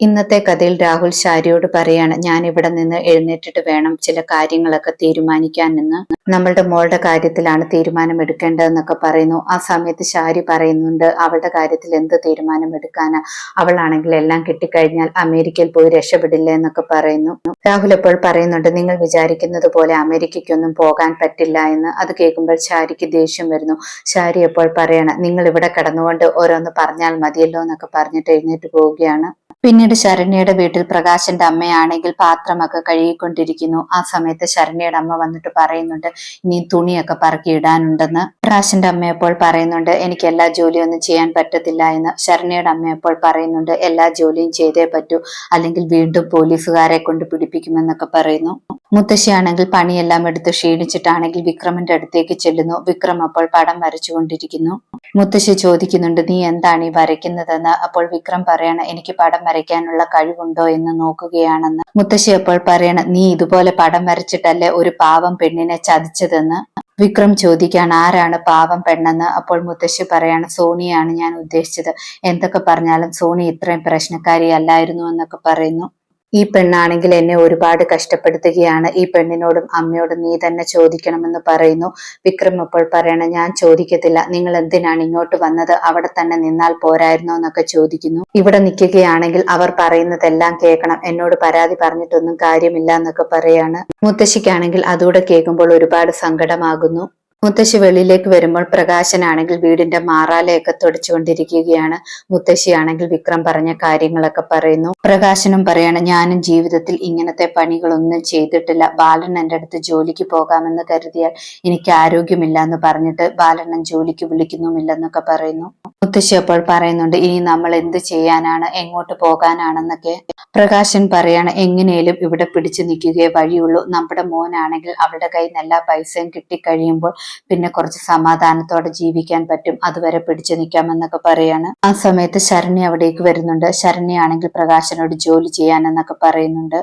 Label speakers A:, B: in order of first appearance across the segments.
A: ഇന്നത്തെ കഥയിൽ രാഹുൽ ശാരിയോട് പറയാണ് ഞാൻ ഇവിടെ നിന്ന് എഴുന്നേറ്റിട്ട് വേണം ചില കാര്യങ്ങളൊക്കെ തീരുമാനിക്കാൻ എന്ന്. നമ്മളുടെ മോളുടെ കാര്യത്തിലാണ് തീരുമാനം എടുക്കേണ്ടതെന്നൊക്കെ പറയുന്നു. ആ സമയത്ത് ശാരി പറയുന്നുണ്ട് അവളുടെ കാര്യത്തിൽ എന്ത് തീരുമാനം എടുക്കാനാ അവളാണെങ്കിൽ എല്ലാം കിട്ടിക്കഴിഞ്ഞാൽ അമേരിക്കയിൽ പോയി രക്ഷപ്പെടില്ല എന്നൊക്കെ പറയുന്നു. രാഹുൽ എപ്പോൾ പറയുന്നുണ്ട് നിങ്ങൾ വിചാരിക്കുന്നത് പോലെ അമേരിക്കയ്ക്കൊന്നും പോകാൻ പറ്റില്ല എന്ന്. അത് കേൾക്കുമ്പോൾ ശാരിക്ക് ദേഷ്യം വരുന്നു. ശാരി എപ്പോൾ പറയണം നിങ്ങൾ ഇവിടെ കിടന്നുകൊണ്ട് ഓരോന്ന് പറഞ്ഞാൽ മതിയല്ലോ എന്നൊക്കെ പറഞ്ഞിട്ട് എഴുന്നേറ്റ് പോവുകയാണ്. പിന്നീട് ശരണ്യയുടെ വീട്ടിൽ പ്രകാശന്റെ അമ്മയാണെങ്കിൽ പാത്രമൊക്കെ കഴുകിക്കൊണ്ടിരിക്കുന്നു. ആ സമയത്ത് ശരണ്യയുടെ അമ്മ വന്നിട്ട് പറയുന്നുണ്ട് ഇനി തുണിയൊക്കെ പറക്കി ഇടാനുണ്ടെന്ന്. പ്രകാശന്റെ അമ്മ അപ്പോൾ പറയുന്നുണ്ട് എനിക്ക് എല്ലാ ജോലിയൊന്നും ചെയ്യാൻ പറ്റത്തില്ല എന്ന്. ശരണ്യയുടെ അമ്മ അപ്പോൾ പറയുന്നുണ്ട് എല്ലാ ജോലിയും ചെയ്തേ പറ്റൂ അല്ലെങ്കിൽ വീണ്ടും പോലീസുകാരെ കൊണ്ട് പിടിപ്പിക്കുമെന്നൊക്കെ പറയുന്നു. മുത്തശ്ശിയാണെങ്കിൽ പണിയെല്ലാം എടുത്ത് ക്ഷീണിച്ചിട്ടാണെങ്കിൽ വിക്രമിന്റെ അടുത്തേക്ക് ചെല്ലുന്നു. വിക്രം അപ്പോൾ പടം വരച്ചുകൊണ്ടിരിക്കുന്നു. മുത്തശ്ശി ചോദിക്കുന്നുണ്ട് നീ എന്താണ് ഈ വരയ്ക്കുന്നതെന്ന്? അപ്പോൾ വിക്രം പറയാണ് എനിക്ക് പടം വരയ്ക്കാനുള്ള കഴിവുണ്ടോ എന്ന് നോക്കുകയാണെന്ന് മുത്തശ്ശി അപ്പോൾ പറയണ നീ ഇതുപോലെ പടം വരച്ചിട്ടല്ലേ ഒരു പാവം പെണ്ണിനെ ചതിച്ചതെന്ന്? വിക്രം ചോദിക്കാൻ ആരാണ് പാവം പെണ്ണെന്ന്? അപ്പോൾ മുത്തശ്ശി പറയാണ് സോണിയാണ് ഞാൻ ഉദ്ദേശിച്ചത്. എന്തൊക്കെ പറഞ്ഞാലും സോണി ഇത്രയും പ്രശ്നക്കാരി അല്ലായിരുന്നു എന്നൊക്കെ പറയുന്നു. ഈ പെണ്ണാണെങ്കിൽ എന്നെ ഒരുപാട് കഷ്ടപ്പെടുത്തുകയാണ്. ഈ പെണ്ണിനോടും അമ്മയോടും നീ തന്നെ ചോദിക്കണമെന്ന് പറയുന്നു. വിക്രം അപ്പോൾ പറയണ ഞാൻ ചോദിക്കത്തില്ല. നിങ്ങൾ എന്തിനാണ് ഇങ്ങോട്ട് വന്നത്? അവിടെ തന്നെ നിന്നാൽ പോരായിരുന്നോ? എന്നൊക്കെ ചോദിക്കുന്നു. ഇവിടെ നിൽക്കുകയാണെങ്കിൽ അവർ പറയുന്നതെല്ലാം കേൾക്കണം. എന്നോട് പരാതി പറഞ്ഞിട്ടൊന്നും കാര്യമില്ല എന്നൊക്കെ പറയാണ്. മുത്തശ്ശിക്കാണെങ്കിൽ അതുകൂടെ കേൾക്കുമ്പോൾ ഒരുപാട് സങ്കടമാകുന്നു. മുത്തശ്ശി വെളിയിലേക്ക് വരുമ്പോൾ പ്രകാശനാണെങ്കിൽ വീടിന്റെ മാറാലയൊക്കെ തുടച്ചുകൊണ്ടിരിക്കുകയാണ്. മുത്തശ്ശിയാണെങ്കിൽ വിക്രം പറഞ്ഞ കാര്യങ്ങളൊക്കെ പറയുന്നു. പ്രകാശനും പറയാണ് ഞാനും ജീവിതത്തിൽ ഇങ്ങനത്തെ പണികളൊന്നും ചെയ്തിട്ടില്ല. ബാലൻ എന്റെ അടുത്ത് ജോലിക്ക് പോകാമെന്ന് കരുതിയാൽ എനിക്ക് ആരോഗ്യമില്ല എന്ന് പറഞ്ഞിട്ട് ബാലണ്ണൻ ജോലിക്ക് വിളിക്കുന്നുമില്ലെന്നൊക്കെ പറയുന്നു. മുത്തശ്ശി അപ്പോൾ പറയുന്നുണ്ട് ഇനി നമ്മൾ എന്ത് ചെയ്യാനാണ്? എങ്ങോട്ട് പോകാനാണെന്നൊക്കെ പ്രകാശൻ പറയാണ് എങ്ങനെയും ഇവിടെ പിടിച്ചു നിൽക്കുകയേ വഴിയുള്ളൂ. നമ്മുടെ മോനാണെങ്കിൽ അവളുടെ കയ്യിൽ നിന്ന് എല്ലാ പൈസയും കിട്ടിക്കഴിയുമ്പോൾ പിന്നെ കുറച്ച് സമാധാനത്തോടെ ജീവിക്കാൻ പറ്റും. അതുവരെ പിടിച്ചു നിൽക്കാമെന്നൊക്കെ പറയാണ്. ആ സമയത്ത് ശരണ്യ അവിടേക്ക് വരുന്നുണ്ട്. ശരണ്യാണെങ്കിൽ പ്രകാശനോട് ജോലി ചെയ്യാനെന്നൊക്കെ പറയുന്നുണ്ട്.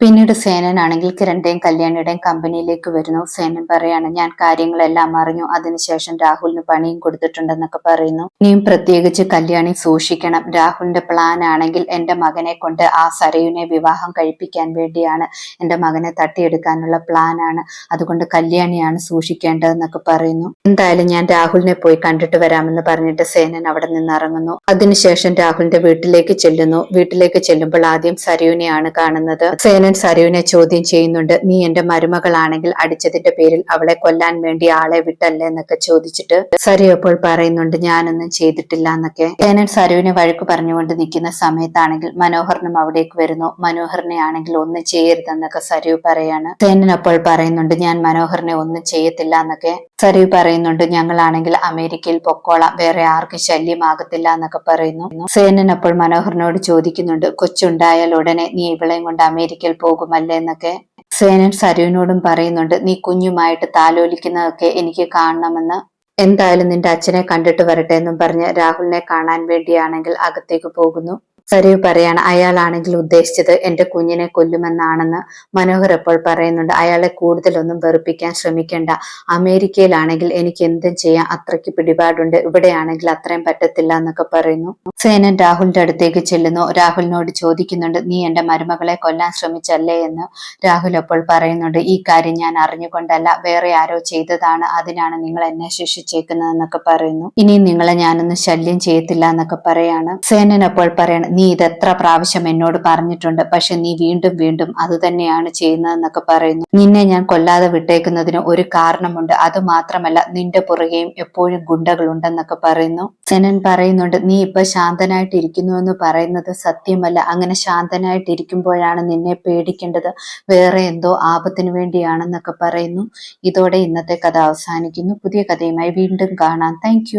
A: പിന്നീട് സേനനാണെങ്കിൽ കിരണിന്റെയും കല്യാണിയുടെയും കമ്പനിയിലേക്ക് വരുന്നു. സേനൻ പറയാണ് ഞാൻ കാര്യങ്ങളെല്ലാം അറിഞ്ഞു. അതിനുശേഷം രാഹുലിന് പണിയും കൊടുത്തിട്ടുണ്ടെന്നൊക്കെ പറയുന്നു. ഇനിയും പ്രത്യേകിച്ച് കല്യാണി സൂക്ഷിക്കണം. രാഹുലിന്റെ പ്ലാൻ ആണെങ്കിൽ എന്റെ മകനെ കൊണ്ട് ആ സരയുനെ വിവാഹം കഴിപ്പിക്കാൻ വേണ്ടിയാണ് എന്റെ മകനെ തട്ടിയെടുക്കാനുള്ള പ്ലാൻ ആണ്. അതുകൊണ്ട് കല്യാണിയാണ് സൂക്ഷിക്കേണ്ടതെന്നൊക്കെ പറയുന്നു. എന്തായാലും ഞാൻ രാഹുലിനെ പോയി കണ്ടിട്ട് വരാമെന്ന് പറഞ്ഞിട്ട് സേനൻ അവിടെ നിന്ന് ഇറങ്ങുന്നു. അതിനുശേഷം രാഹുലിന്റെ വീട്ടിലേക്ക് ചെല്ലുന്നു. വീട്ടിലേക്ക് ചെല്ലുമ്പോൾ ആദ്യം സരയുനെയാണ് കാണുന്നത്. സേനൻ സേനൻ സരുവിനെ ചോദ്യം ചെയ്യുന്നുണ്ട് നീ എന്റെ മരുമകളാണെങ്കിൽ അടിച്ചതിന്റെ പേരിൽ അവളെ കൊല്ലാൻ വേണ്ടി ആളെ വിട്ടല്ലേ? എന്നൊക്കെ ചോദിച്ചിട്ട് സരു അപ്പോൾ പറയുന്നുണ്ട് ഞാനൊന്നും ചെയ്തിട്ടില്ല എന്നൊക്കെ. സേനൻ സരുവിനെ വഴക്ക് പറഞ്ഞുകൊണ്ട് നിൽക്കുന്ന സമയത്താണെങ്കിൽ മനോഹറിനും അവിടേക്ക് വരുന്നു. മനോഹറിനെ ആണെങ്കിൽ ഒന്നും ചെയ്യരുതെന്നൊക്കെ സരു പറയാണ്. സേനൻ അപ്പോൾ പറയുന്നുണ്ട് ഞാൻ മനോഹറിനെ ഒന്നും ചെയ്യത്തില്ല എന്നൊക്കെ. സരു പറയുന്നുണ്ട് ഞങ്ങളാണെങ്കിൽ അമേരിക്കയിൽ പൊക്കോളാം വേറെ ആർക്കും ശല്യമാകത്തില്ല എന്നൊക്കെ പറയുന്നു. സേനൻ അപ്പോൾ മനോഹറിനോട് ചോദിക്കുന്നുണ്ട് കൊച്ചുണ്ടായാൽ ഉടനെ നീ ഇവളെയും കൊണ്ട് അമേരിക്കയിൽ പോകുമല്ലേ എന്നൊക്കെ സേനൻ സരുവിനോടും പറയുന്നുണ്ട്. നീ കുഞ്ഞുമായിട്ട് താലോലിക്കുന്നതൊക്കെ എനിക്ക് കാണണമെന്ന്. എന്തായാലും നിന്റെ അച്ഛനെ കണ്ടിട്ട് വരട്ടെ എന്നും പറഞ്ഞ് രാഹുലിനെ കാണാൻ വേണ്ടിയാണെങ്കിൽ അകത്തേക്ക് പോകുന്നു. സരീവ് പറയാണ് അയാളാണെങ്കിൽ ഉദ്ദേശിച്ചത് എന്റെ കുഞ്ഞിനെ കൊല്ലുമെന്നാണെന്ന് മനോഹർ എപ്പോൾ പറയുന്നുണ്ട്. അയാളെ കൂടുതലൊന്നും വെറുപ്പിക്കാൻ ശ്രമിക്കേണ്ട. അമേരിക്കയിലാണെങ്കിൽ എനിക്ക് എന്തും ചെയ്യാൻ അത്രയ്ക്ക് പിടിപാടുണ്ട്. ഇവിടെയാണെങ്കിൽ അത്രയും പറ്റത്തില്ല എന്നൊക്കെ പറയുന്നു. സേനൻ രാഹുലിന്റെ അടുത്തേക്ക് ചെല്ലുന്നു. രാഹുലിനോട് ചോദിക്കുന്നുണ്ട് നീ എന്റെ മരുമകളെ കൊല്ലാൻ ശ്രമിച്ചല്ലേ എന്ന് രാഹുൽ അപ്പോൾ പറയുന്നുണ്ട് ഈ കാര്യം ഞാൻ അറിഞ്ഞുകൊണ്ടല്ല. വേറെ ആരോ ചെയ്തതാണ്. അതിനാണ് നിങ്ങൾ എന്നെ ശിക്ഷിച്ചേക്കുന്നതെന്നൊക്കെ പറയുന്നു. ഇനി നിങ്ങളെ ഞാനൊന്നും ശല്യം ചെയ്യത്തില്ല എന്നൊക്കെ പറയാണ്. സേനൻ അപ്പോൾ പറയണം നീ ഇതെത്ര പ്രാവശ്യം എന്നോട് പറഞ്ഞിട്ടുണ്ട്. പക്ഷെ നീ വീണ്ടും വീണ്ടും അത് തന്നെയാണ് ചെയ്യുന്നതെന്നൊക്കെ പറയുന്നു. നിന്നെ ഞാൻ കൊല്ലാതെ വിട്ടേക്കുന്നതിന് ഒരു കാരണമുണ്ട്. അത് മാത്രമല്ല നിന്റെ പുറകെയും എപ്പോഴും ഗുണ്ടകളുണ്ടെന്നൊക്കെ പറയുന്നു. സെനൻ പറയുന്നുണ്ട് നീ ഇപ്പൊ ശാന്തനായിട്ടിരിക്കുന്നു എന്ന് പറയുന്നത് സത്യമല്ല. അങ്ങനെ ശാന്തനായിട്ടിരിക്കുമ്പോഴാണ് നിന്നെ പേടിക്കേണ്ടത്. വേറെ എന്തോ ആപത്തിന് വേണ്ടിയാണെന്നൊക്കെ പറയുന്നു. ഇതോടെ ഇന്നത്തെ കഥ അവസാനിക്കുന്നു. പുതിയ കഥയുമായി വീണ്ടും കാണാം. താങ്ക്